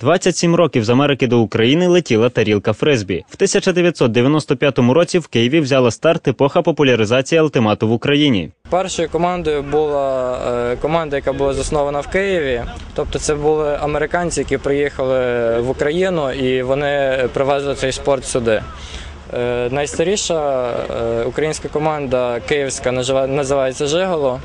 27 років з Америки до України летіла тарілка фризбі. В 1995 році в Києві взяла старт епоха популяризації алтимату в Україні. Першою командою була е, команда, яка була заснована в Києві. Тобто це були американці, які приїхали в Україну і вони привезли цей спорт сюди. Е, Найстаріша е, українська команда київська називається Жиголо.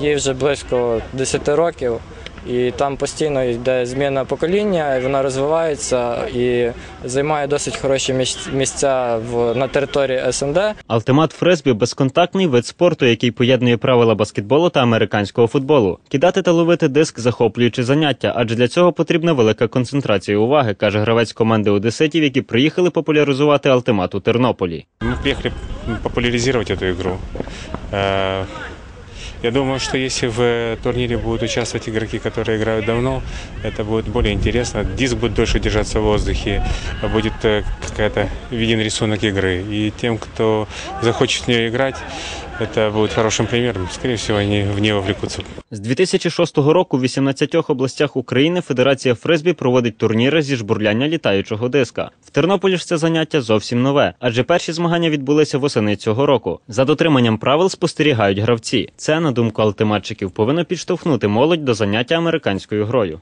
Їй вже близько 10 років. І там постійно йде зміна покоління, вона розвивається і займає досить хороші місць- місця в, на території СНД. Алтимат фризбі безконтактний вид спорту, який поєднує правила баскетболу та американського футболу. Кидати та ловити диск захоплююче заняття, адже для цього потрібна велика концентрація уваги, каже гравець команди одеситів, які приїхали популяризувати алтимат у Тернополі. Мы приехали популяризировать эту игру. Э, Я думаю, что если в турнире будут участвовать игроки, которые играют давно, это будет более интересно. Диск будет дольше держаться в воздухе, будет э, какая-то виден рисунок игры. И тем, кто захочет в нее играть, это будет хорошим примером. Скорее всего, они в нее вовлекутся. З 2006 року в 18 областях України Федерація фризбі проводить турніри зі жбурляння літаючого диска. В Тернополі ж це заняття зовсім нове, адже перші змагання відбулися восени цього року. За дотриманням правил спостерігають гравці. Це, на думку алтиматчиків, повинно підштовхнути молодь до заняття американською грою.